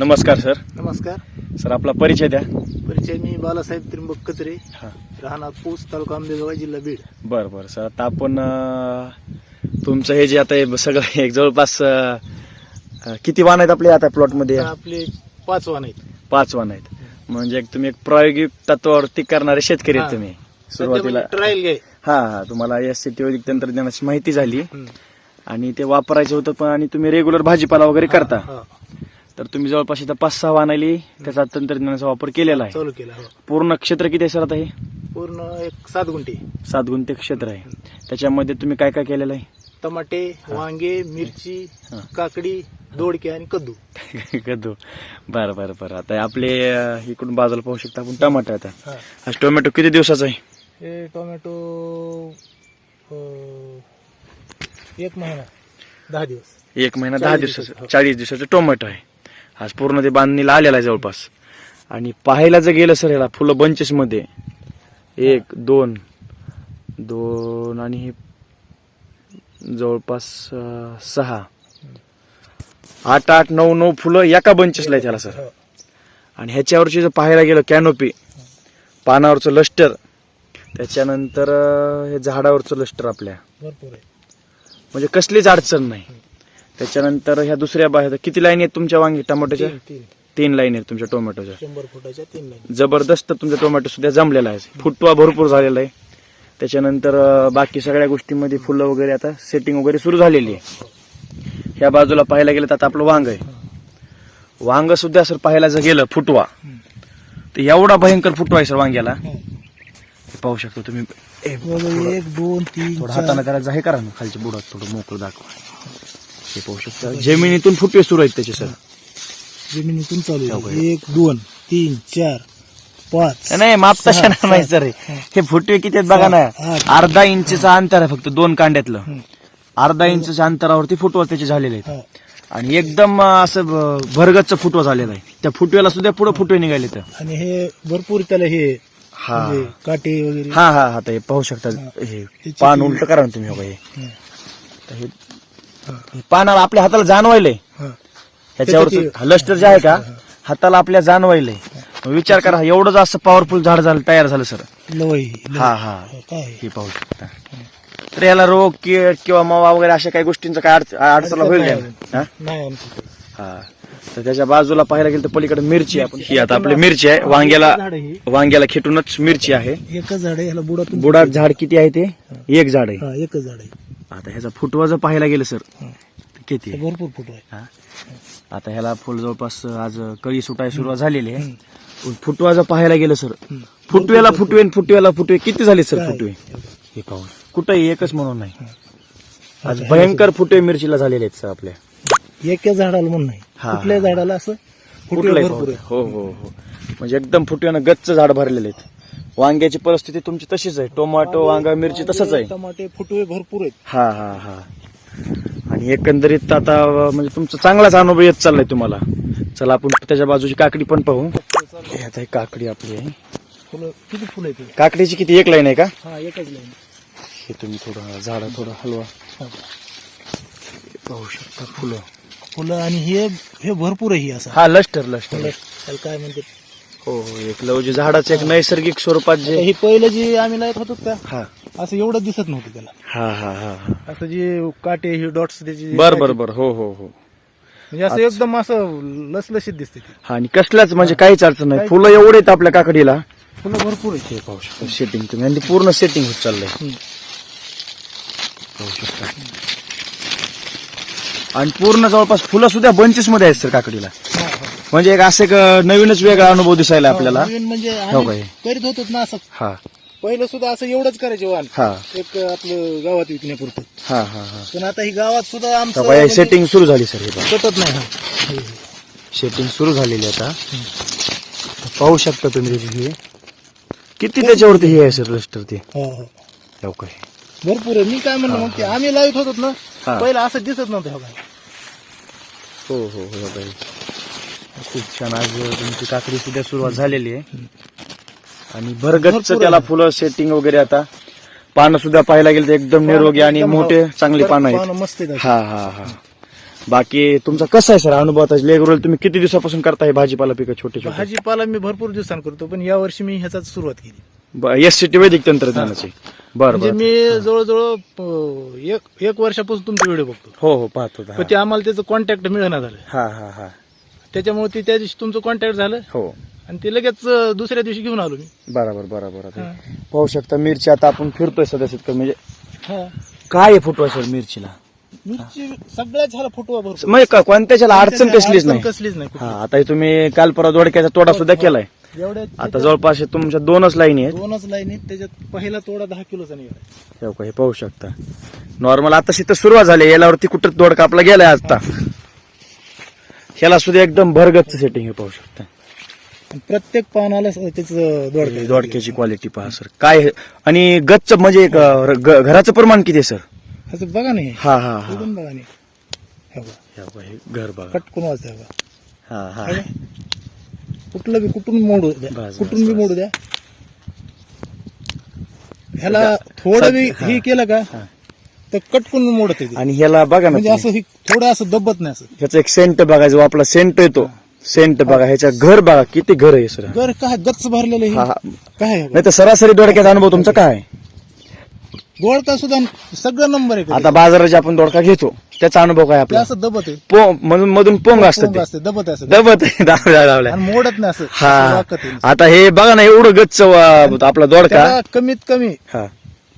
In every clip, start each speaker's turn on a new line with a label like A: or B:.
A: नमस्कार सर.
B: नमस्कार.
A: सर आपला परिचय द्या.
B: परिचय मी बालासाहेब त्रिंबक कचरे
A: हा.
B: राहणार पूस तालुका आंबेगाव जिल्हा बीड.
A: बरं बरं. सर आता आपण अं, तुमचं हे जे आता हे सगळं एक जवळपास अं, अं, किती वाण आहेत आपले आता प्लॉटमध्ये?
B: आता आपले पाच वाहन आहेत.
A: पाच वाण आहेत. म्हणजे एक तुम्ही एक प्रायोगिक तत्वावरती करणारे शेतकरी आहेत
B: हा.
A: तुम्ही. सुरुवातीला
B: ट्रायल घे
A: हा हा. तुम्हाला एस सी टी वैदिक तंत्रज्ञानाची माहिती झाली. आणि ते वापरायचं होतं पण आणि तुम्ही रेग्युलर भाजीपाला वगैरे करता. तर तुम्ही जवळपास इथं पाच सहा वाण आली. त्याचा तंत्रज्ञानाचा वापर केलेला आहे.
B: चालू केला हो.
A: पूर्ण क्षेत्र किती आहे सर आता हे?
B: पूर्ण एक सात गुंठे.
A: सात गुंठे क्षेत्र आहे. त्याच्यामध्ये तुम्ही काय काय केलेलं आहे?
B: टमाटे वांगे मिरची
A: हा.
B: काकडी दोडके आणि कद्दू.
A: कदू बरं बरं बरं. आता आपले अं, इकडून बाजूला पाहू शकता आपण टमाटर आता.
B: हा.
A: टोमॅटो किती दिवसाचा आहे?
B: हे टोमॅटो अं, एक महिना दहा दिवस.
A: एक महिना दहा
B: चाळीस
A: दिवसाचं.
B: दिवसाचं.
A: चाळीस दिवसाचं टोमॅटो आहे. आज पूर्ण ते बांधणीला आलेला आहे जवळपास. आणि पाहायला जर गेलं सर याला फुलं bunches मध्ये एक दोन दोन आणि हे जवळपास सहा. आठ आठ नऊ नऊ फुलं एका बंचेसला आहे त्याला सर. आणि ह्याच्यावरची जर पाहायला गेलं कॅनोपी पानावरचं लष्टर त्याच्यानंतर हे झाडावरचं लष्टर आपल्या.
B: भरपूर आहे.
A: म्हणजे कसलीच अडचण नाही. त्याच्यानंतर ह्या दुसऱ्या बाहेर किती लाईन आहेत तुमच्या वांगी? टोमॅटोच्या
B: तीन
A: लाईन आहेत तुमच्या टोमॅटोच्या.
B: शंभर फुटाच्या तीन लाईन
A: जबरदस्त तुमचा टोमॅटो सुद्धा जमलेला आहे. फुटवा भरपूर झालेला आहे. त्याच्यानंतर अं, बाकी सगळ्या गोष्टींमध्ये फुलं वगैरे आता सेटिंग वगैरे सुरू झालेली आहे. ह्या बाजूला पाहायला गेलं तर आता आपलं वांग आहे. वांग सुद्धा सर पाहायला जर गेलं फुटवा तर एवढा भयंकर फुटवा आहे सर वांग्याला. हे पाहू शकतो तुम्ही. ए,
B: एक दोन तीन
A: थोडं हाताने करायचं हे करा ना खालच्या बुडात थोडं मोकळं दाखवा. हे पाहू शकता. जमिनीतून फुटवे सुरू आहेत त्याचे सर.
B: जमिनीतून चालू आहे. एक दोन तीन चार पाच
A: नाही माप तशा नाही सर. हे फुटवे किती आहेत बघा ना?
B: आठ.
A: अर्धा इंचचं अंतर आहे फक्त दोन कांड्यातलं. अर्धा इंचच्या अंतरावरती फुटवा त्याचे झालेले आहेत.
B: हा.
A: आणि एकदम अं, असं ब- भरगतचं फुटवा झालेला आहे. त्या फुटव्याला सुद्धा पुढे फुटवे निघाले तर.
B: आणि हे भरपूर त्याला हे
A: हा.
B: म्हणजे काटे वगैरे.
A: हा हा हा ते पाहू शकता. हे. पान उलट करा ना तुम्ही हो हे?
B: हं.
A: तर हे हे पानाला आपल्या हाताला जाणवायलंय. ह्याच्यावर लष्टर जे आहे का हाताला आपल्या जाणवायलंय. विचार करा एवढं जास्त पॉवरफुल झाड झालं तयार झालं सर. हा हा? हे पाहू शकता. तर याला रोग कीड किंवा मावा वगैरे अशा काही गोष्टींचा काय अडच- अडचण होईल? हा? हा. तर त्याच्या बाजूला पाहायला गेलं तर पलीकडे मिरची आपण ही आता आपली मिरची आहे. वांग्याला. वांग्याला खेटूनच मिरची आहे.
B: एकच झाड आहे.
A: बुडात झाड किती आहे ते? एक झाड आहे.
B: एकच झाड आहे.
A: आता ह्याचा फुटवा जर पाहायला गेलं सर किती आहे?
B: भरपूर फुट आहे.
A: हा? आता ह्याला फुल जवळपास आज कळी सुटाय सुरुवात झालेली आहे. फुटवा जर पाहायला गेलं सर फुटव्याला फुटवे आणि फुटव्याला फुटवे किती झाले सर? फुटवे? हे पाहून. कुठंही एकच म्हणून नाही. आज भयंकर फुटवे मिरचीला झालेले आहेत सर आपल्या.
B: एका झाडाला म्हणून नाही.
A: हा.
B: झाडाला असं फुटवे
A: कुठलंही
B: भरपूर आहे.
A: हो हो हो. म्हणजे एकदम फुटव्यानं गच्च झाड भरलेले आहेत. वांग्याची परिस्थिती तुमची तशीच आहे. टोमॅटो वांगा मिरची तसंच आहे.
B: टमाटे फुटवे भरपूर आहेत.
A: हा हा हा. आणि एकंदरीत आता म्हणजे तुमचा चांगलाच अनुभव येत चाललाय तुम्हाला. चला आपण त्याच्या बाजूची काकडी पण पाहू. हे आता ही काकडी आपली आहे.
B: फुलं किती फुलं आहेत? हे?
A: काकडीची किती? एक लाईन आहे का?
B: हा एकच लाईन.
A: हे तुम्ही थोडं झाड थोडं हलवा. हे. पाहू शकता फुलं.
B: फुलं आणि हे हे भरपूर आहे ही असं.
A: हा लष्टर लष्टर.
B: त्याला काय म्हणते
A: हो हो एक लवजी झाडाचं एक नैसर्गिक स्वरूपात जे
B: हे पहिलं जे आम्ही लावत होतो का
A: हा.
B: असं एवढं दिसत नव्हतं त्याला.
A: हा हा हा. हा
B: असं जे काटे हे डॉट्स त्याचे
A: बर बर बर. हो हो हो.
B: म्हणजे असं एकदम असं लसलशीत दिसते ते.
A: हा आणि कसलाच म्हणजे काहीच अडचण नाही. फुलं एवढे आहेत आपल्या काकडीला.
B: फुलं भरपूर आहेत
A: पाहू शकता. सेटिंग तुम्ही. आणि ते पूर्ण सेटिंग होत चाललंय.
B: हम्म.
A: पाहू शकता. आणि पूर्ण जवळपास फुलं सुद्धा बंचेस मध्ये आहेत सर काकडीला. म्हणजे एक असं एक नवीनच वेगळा अनुभव दिसायला आपल्याला.
B: नवीन म्हणजे
A: हो
B: आम्ही
A: काय?
B: करीत होतो ना असं
A: हा.
B: पहिलं सुद्धा असं एवढंच करायचे
A: हा.
B: एक आपलं गावात विकण्यापुरतं.
A: हा हा हा.
B: पण आता ही गावात सुद्धा आमचं
A: तर बाई,
B: म्हणजे
A: सेटिंग सुरू झाली सर हे.
B: पटत नाही हा. हे, हे.
A: सेटिंग सुरू झालेली आता. पाहू शकता तुम्ही त्याची हे. किती त्याच्यावरती हे आहे सर रजिस्टर ते?
B: हा, हा.
A: हो काय
B: भरपूर आहे. मी काय म्हणलं मग ते आम्ही लावत होतो ना
A: हा.
B: पहिलं असं दिसत नव्हतं हो काय
A: हो हो हो खूप छान आज तुमची काकडी सुद्धा सुरुवात झालेली आहे. आणि भरगच्च त्याला. फुलं सेटिंग वगैरे आता. पानं सुद्धा पाहायला गेलं तर एकदम निरोगी आणि मोठे चांगली पानं आहेत.
B: मस्त आहेत
A: हा हा हा. बाकी तुमचा कसा आहे सर अनुभव आता? लेगरोल तुम्ही किती दिवसापासून करता हे भाजीपाला पिकं छोटे छोटे?
B: भाजीपाला मी भरपूर दिवसांनी करतो पण या वर्षी मी ह्याचाच सुरुवात केली.
A: एस सी टी वैदिक तंत्रज्ञानाची. बरं
B: म्हणजे
A: बरं.
B: मी जवळजवळ एक एक वर्षापासून तुमचे व्हिडिओ बघतो.
A: हो हो पाहतो.
B: पण ते आम्हाला त्याचं कॉन्टॅक्ट मिळणार झालं
A: हा हा हा.
B: त्याच्यामुळे ते त्या दिवशी तुमचं कॉन्टॅक्ट झालं?
A: हो.
B: आणि ते लगेच अं, दुसऱ्या दिवशी घेऊन आलो मी.
A: बरोबर बरोबर. आता
B: हा.
A: पाहू शकता मिरची आता आपण फिरतोय शेतकरी. म्हणजे
B: हा.
A: काय आहे फुटवा सर मिरचीला?
B: मिरची सगळ्याच झाला फुटवा भरपूर.
A: म्हणजे का- अडचण कसलीच नाही.
B: कसलीच नाही
A: हा आता हे तुम्ही काल परवा दोडक्याचा तोडा सुद्धा केलाय.
B: एवढ्या
A: आता जवळपास हे तुमच्या दोनच लाईनी आहेत.
B: दोनच लाईन आहेत त्याच्यात पहिला तोडा दहा किलोचा निघाला.
A: हे बघा, हे पाहू शकता. नॉर्मल आता तर सुरुवात झाली यालावरती कुठं दोड कापला गेलाय आता. ह्याला सुद्धा एकदम भरगतचं सेटिंग हे पाहू शकता.
B: आणि प्रत्येक पानाला त्याचं दोडका
A: दोडक्याची क्वालिटी पहा सर काय आणि गच्च म्हणजे एक, ग- घराचं प्रमाण किती आहे सर
B: असं बघा नाही
A: हा. हा हा
B: बघा नाही हे. बघा.
A: हे बघा, हे घर बघा.
B: कटकून वाजता हे बघा.
A: हा.
B: कुठलं बी कुठून मोडू द्या.
A: बस,
B: कुठून
A: बस,
B: बी मोडू द्या. ह्याला थोडं बी हे. केलं का? तर कटकून मोडत.
A: आणि ह्याला बघा ना
B: म्हणजे
A: तुम्ही.
B: असं हे थोडं असं दबत नाही असं.
A: ह्याचा एक सेंट बघा जो आपला सेंट येतो. सेंट बघा ह्याच्या घर बघा किती घर आहे सर.
B: घर काय गच्च भरलेलं
A: हा
B: हे
A: हा.
B: काय आहे?
A: नाही तर सरासरी दोडक्याचा अनुभव तुमचा काय? आहे?
B: दोडका सुद्धा सगळं नंबर आहे.
A: आता बाजारात जे आपण दोडका घेतो. त्याचा अनुभव काय
B: ते
A: आपला
B: असं दबत आहे.
A: पो मधून मधून पोंग असतं
B: पोंग
A: ते.
B: असते दबत आहे असं.
A: दबत आहे,
B: आणि मोडत नाही असं. असं
A: हा
B: वाकत आहे.
A: आता हे बघा ना एवढं गच्च वा- आपला दोडका.
B: त्याला कमीत कमी
A: हा.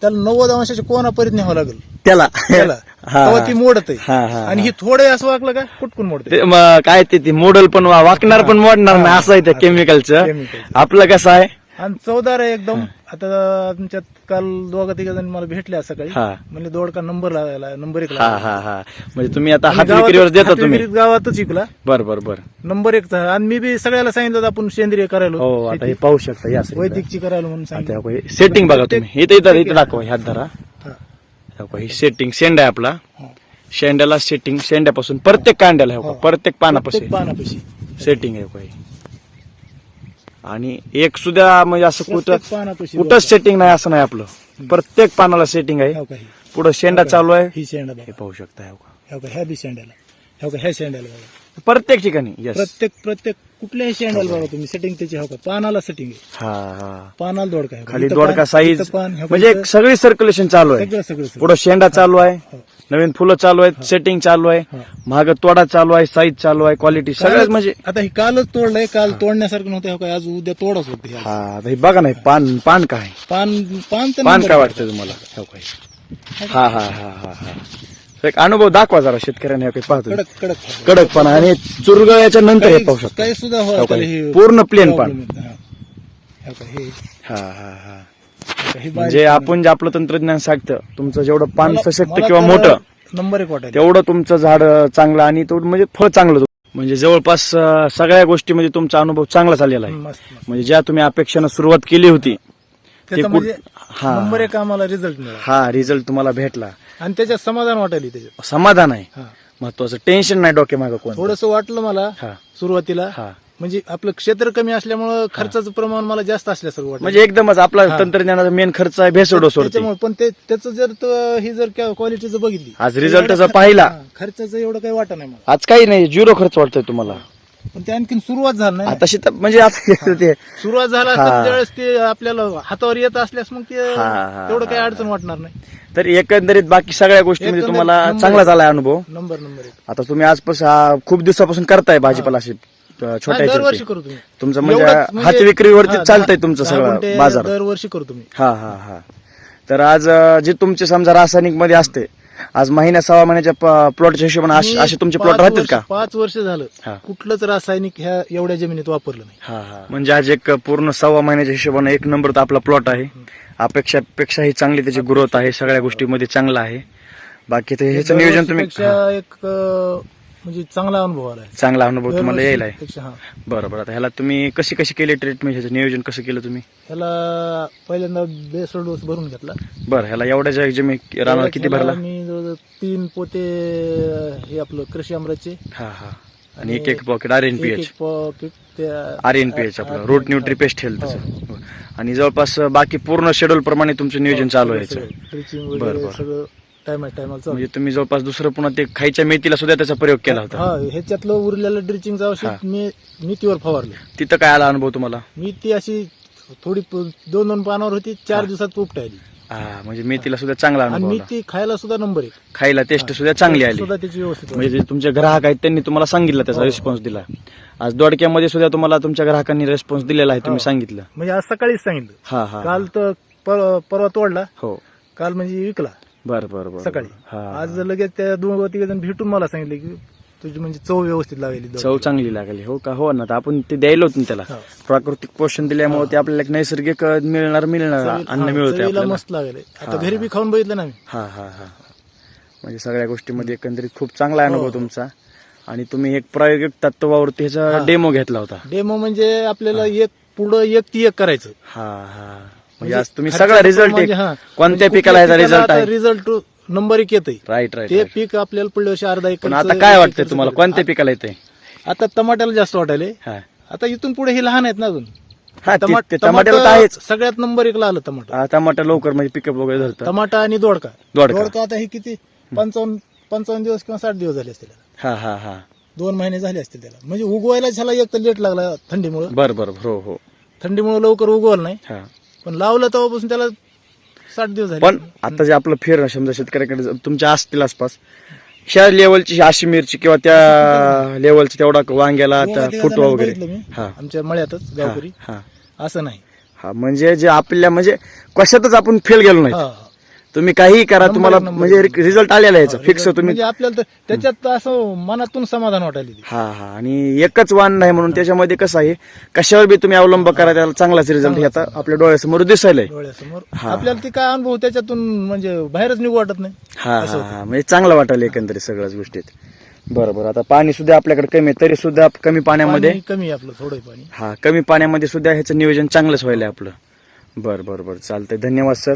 B: त्याला नव्वद अंशाच्या कोणापर्यंत न्यावं लागेल.
A: त्याला.
B: त्याला.
A: हा
B: तेव्हा ती मोडत.
A: हा, हा,
B: आणि ही थोडं असं वाकलं का? कुटकून मोडते.
A: ते काय ते ते मॉडेल पण वा- वाकणार पण मोडणार नाही. असं आहे त्या केमिकलचं
B: केमिकलचं.
A: आपलं कसं आहे?
B: आणि चौदार आहे एकदम. आता तुमच्यात काल दोघा तिघ जण मला भेटले आज सकाळी.
A: हा.
B: म्हणजे दोडका नंबर लागायला नंबर एक
A: हा
B: लागला.
A: हा हा. म्हणजे तुम्ही आता हात विक्रीवर देता तुम्ही.
B: गावातच शिकला
A: बर बर बर.
B: नंबर एक आणि मी बी सगळ्याला सांगितलं होतं आपण सेंद्रिय करायला
A: हो आता हे पाहू शकता या.
B: वैदिकची करायला म्हणून सांगितलं.
A: सेटिंग बघा तुम्ही. इथे इथं इथं दाखवा ह्यात धरा.
B: हा.
A: हे ही सेटिंग शेंडा आहे आपला
B: हा.
A: शेंड्याला सेटिंग शेंड्यापासून प्रत्येक कांड्याला हे बघा,
B: हो.
A: प्रत्येक पानापासून
B: पानापाशी
A: सेटिंग आहे बघा ही. आणि एक सुद्धा म्हणजे असं कुठं
B: प्रत्येक पानापाशी
A: कुठंच सेटिंग नाही असं नाही आपलं प्रत्येक पानाला सेटिंग आहे
B: हो का ही?
A: पुढं शेंडा चालू आहे
B: ही शेंडा
A: हे
B: बघा
A: पाहू शकता हे.
B: हो का ह्या बी शेंड्याला हो का ह्या शेंड्याला बघा
A: प्रत्येक ठिकाणी
B: प्रत्येक प्रत्येक कुठल्याही शेंड्याला बघा तुम्ही सेटिंग त्याची हो का? पानाला सेटिंग आहे.
A: हा हा.
B: पानाला दोडका आहे.
A: खाली
B: इथं
A: दोडका साईज
B: इथं पान, हो का,
A: म्हणजे
B: इथं
A: एक सगळी सर्क्युलेशन चालू आहे.
B: सगळं सगळं सगळं.
A: पुढं शेंडा चालू आहे.
B: हो.
A: नवीन फुलं चालू आहेत सेटिंग चालू आहे.
B: हा.
A: महाग तोडा चालू आहे साईज चालू आहे क्वालिटी सगळ्याच म्हणजे
B: आता ही कालच तोडलंय काल तोडण्यासारखं नव्हतं हो का? आज उद्या तोडच होते
A: हा आता हे बघा नाही पान पान काय?
B: पान पान तर
A: पान
B: नंबर
A: काय. वाटतं तुम्हाला? हो काय हा हा हा हा हा. एक अनुभव दाखवा जरा शेतकऱ्यांनी काही पाहतो
B: कडक कडक.
A: कडकपणा आणि चुरगळ्याच्या नंतर हे पाहू शकतो.
B: काही सुद्धा हो
A: पूर्ण प्लेन
B: problem येत. हा. हो हे-
A: हा हा हा.
B: हो हे
A: म्हणजे
B: बारीक
A: आपण जे आपलं तंत्रज्ञान सांगतं तुमचं जेवढं पान
B: मला-
A: सशक्त
B: मला
A: किंवा
B: तर
A: मोठं
B: नंबर एक वाटायला.
A: तेवढं तुमचं झाड चांगलं आणि तेवढं म्हणजे फळ चांगलं म्हणजे जवळपास अं, सगळ्या गोष्टीमध्ये तुमचा अनुभव चांगला झालेला आहे.
B: मस्त मस्त.
A: म्हणजे ज्या तुम्ही अपेक्षानं सुरुवात केली होती
B: त्याचा
A: कुठ-
B: म्हणजे
A: हा.
B: नंबर एक आम्हाला रिझल्ट मिळाला.
A: हा रिझल्ट तुम्हाला भेटला.
B: आणि त्याच्यात समाधान वाटायला त्याच्यात.
A: समाधान आहे.
B: हा.
A: महत्वाचं. टेन्शन नाही डोके मागं कोण
B: थोडस वाटलं मला
A: हा.
B: सुरुवातीला.
A: हा.
B: म्हणजे आपलं क्षेत्र कमी असल्यामुळं खर्चाचं प्रमाण मला जास्त असल्यासारखं वाटलं.
A: म्हणजे एकदमच आपला तंत्रज्ञानाचा मेन खर्च आहे भेसोडो सोडते.
B: त्याच्यामुळे पण ते त्याचं जर तो- ही जर क्वालिटीचं बघितली
A: आज result जर
B: एवढं
A: पाहिला.
B: हा, खर्चाचं एवढं काही वाटत नाही मला.
A: आज काही नाही झिरो खर्च वाटतोय तुम्हाला.
B: पण ते आणखीन सुरुवात झाली नाही.
A: आता शित म्हणजे आता ते
B: सुरुवात झाला
A: हा.
B: त्यावेळेस ते आपल्याला हातावर येत असल्यास मग ते
A: हा, हा,
B: तेवढं काही अडचण वाटणार नाही.
A: तर एकंदरीत बाकी सगळ्या गोष्टीमध्ये
B: एकंदरीत
A: तुम्हाला
B: नंबर
A: चांगला. झालाय अनुभव?
B: नंबर नंबर एक.
A: आता तुम्ही आजपासून हा खूप दिवसापासून करताय भाजीपाला अशी अं, छोट्या
B: हा, दरवर्षी
A: ह्याच्यावरती.
B: करू तुम्ही.
A: तुमचं म्हणजे
B: एवढंच
A: हात विक्रीवरती
B: हा,
A: चालतंय
B: दहा-
A: तुमचं
B: दहा
A: सगळं बाजार.
B: दरवर्षी करू तुम्ही.
A: हा हा हा. तर आज अं, जे तुमचे समजा रासायनिकमध्ये असते आज महिन्या सहा महिन्याच्या प्लॉटच्या हिशोबाने असे तुमचे प्लॉट राहतात
B: वर्ष-
A: का?
B: पाच वर्ष झालं. कुठलंच रासायनिक ह्या एवढ्या जमिनीत वापरलं नाही.
A: म्हणजे आज एक पूर्ण सव्वा महिन्याच्या हिशोबाने एक नंबर आपला प्लॉट आहे. अपेक्षापेक्षा ही चांगली त्याची ग्रोथ आहे. सगळ्या गोष्टीमध्ये चांगला आहे. बाकी ते ह्याचं नियोजन तुम्ही
B: एक म्हणजे चांगला अनुभव आलाय.
A: चांगला अनुभव तुम्हाला यायला आहे
B: हा.
A: बरं बरं. आता ह्याला तुम्ही कशी कशी केली ट्रीटमेंट ह्याचं नियोजन कसं केलं तुम्ही?
B: ह्याला पहिल्यांदा बेसल डोस भरून घेतला.
A: बरं ह्याला एवढ्या ज्या जे मी रानाला किती भरला?
B: मी जवळजवळ तीन पोते हे आपलं कृषी अमराचे.
A: हा हा. आणि एक एक pocket R N P H
B: pocket
A: R N P H आपलं. रूट न्यूट्री पेस्ट हेल्थ आणि जवळपास बाकी पूर्ण शेड्यूल प्रमाणे तुमचं नियोजन चालू आहे बरं, बरं.
B: टायमा टायमाला चालू.
A: म्हणजे तुम्ही जवळपास दुसरं पुन्हा ते खायच्या मेथीला सुद्धा त्याचा प्रयोग केला होता.
B: हा ह्याच्यातलं उरलेलं ड्रिचिंगचं
A: हा.
B: औषध मी मेथीवर फवारलं.
A: तिथं काय आला अनुभव तुम्हाला?
B: मी ती अशी थोडी प- दोन दोन पानावर होती चार दिवसात उपटायली
A: हा म्हणजे मेथीला सुद्धा चांगला
B: आणि
A: अनुभव
B: मी
A: आला.
B: ती खायला सुद्धा नंबर एक.
A: खायला टेस्ट सुद्धा चांगली आली.
B: सुद्धा त्याची व्यवस्थित
A: म्हणजे जे तुमचे ग्राहक आहेत त्यांनी तुम्हाला सांगितलं त्याचा
B: हो.
A: रिस्पॉन्स दिला. आज दोडक्यामध्ये सुद्धा तुम्हाला तुमच्या ग्राहकांनी रिस्पॉन्स दिलेला आहे तुम्ही
B: हो.
A: सांगितलं.
B: म्हणजे आज सकाळीच सांगितलं.
A: हा हा.
B: काल तर पर- परवा तोडला.
A: हो.
B: काल म्हणजे विकला.
A: बर बर बर
B: सकाळी.
A: हा
B: आज लगेच त्या दोन तिघ जण भेटून मला सांगितले की तुझी म्हणजे चव व्यवस्थित लागली
A: चव चांगली लागली हो का? हो ना तर आपण ते द्यायला होतं ना त्याला.
B: हो.
A: प्राकृतिक पोषण दिल्यामुळे ते आपल्याला एक नैसर्गिक अं, मिळणार मिळणार अन्न मिळते
B: चवीला
A: आपल्याला.
B: मस्त लागले. आता घरी बी खाऊन बघितलं ना मी.
A: हा हा हा. म्हणजे सगळ्या गोष्टीमध्ये एकंदरीत खूप चांगला अनुभव
B: हो.
A: तुमचा. आणि तुम्ही एक प्रायोगिक तत्वावरती ह्याचा
B: हा.
A: डेमो घेतला होता.
B: डेमो म्हणजे आपल्याला एक पुढं एक ती एक करायचं.
A: हा हा. म्हणजे आज तुम्ही सगळा रिझल्ट
B: म्हणजे हा,
A: कोणत्या
B: म्हणजे
A: पिकाला
B: कुठल्या
A: रिझल्ट आहे?
B: रिझल्ट नंबर एक येतंय.
A: राईट राईट
B: ते पीक आपल्याला पुढल्या वर्षी अर्धा एक
A: पण आता काय वाटतंय तुम्हाला? कोणत्या पिकाला येते
B: आता टमाट्याला जास्त वाटायले.
A: हा.
B: आता इथून पुढे हे लहान आहेत ना अजून.
A: हा ते-
B: टमा-
A: ते टमाट्याला तर आहेच.
B: सगळ्यात नंबर एकला आलं टमाटर
A: हा, टमाटर लवकर म्हणजे पिकअप वगैरे धरतं
B: टमाटा आणि दोडका.
A: दोडका.
B: आता हे किती? पंचावन्न पंचावन्न दिवस किंवा साठ दिवस झाले असतील.
A: हा हा हा.
B: दोन महिने झाले असतील त्याला. म्हणजे उगवायला झाला एक तर लेट लागला थंडीमुळे.
A: बर बर. हो हो.
B: थंडीमुळे लवकर उगवलं नाही.
A: हा.
B: पण लावलं तेव्हापासून त्याला साठ दिवस झाले.
A: पण आता जे आपलं फेर समजा शेतकऱ्याकडे जर तुमच्या असतील आसपास ह्या लेवलची अशी मिरची किंवा त्या लेवलची तेवढा वांग्याला त्या
B: तिघा
A: फुटवा वगैरे.
B: मी.
A: हा.
B: आमच्या मळ्यातच गावकरी.
A: हा.
B: असं नाही.
A: हा म्हणजे जे आपल्या म्हणजे कशातच आपण फेल गेलो नाही
B: हा.
A: तुम्ही काही करा
B: नंबर
A: तुम्हाला
B: एक, नंबर
A: म्हणजे
B: एक.
A: रिझल्ट आलेला याचा फिक्स तुम्ही
B: म्हणजे आपल्याला तर त्याच्यात असं मनातून समाधान वाटायला.
A: हा हा. आणि एकच वाण नाही म्हणून त्याच्यामध्ये कसं आहे कशावर बी तुम्ही अवलंब करा त्याला चांगलाच रिझल्ट आता आपल्या डोळ्यासमोर दिसायलाय.
B: डोळ्यासमोर.
A: हा.
B: आपल्याला ती काय अनुभव त्याच्यातून म्हणजे बाहेरच निघू वाटत नाही.
A: हा हा हा. म्हणजे चांगलं वाटायला एकंदरीत सगळ्याच गोष्टीत. बरं बरं. आता पाणी सुद्धा आपल्याकडे कमी आहे तरी सुद्धा कमी पाण्यामध्ये
B: पाणी कमी आहे आपलं थोडं पाणी.
A: हा कमी पाण्यामध्ये सुद्धा ह्याचं नियोजन चांगलंच व्हायला आपलं. बरं बरं बरं. चालतंय. धन्यवाद सर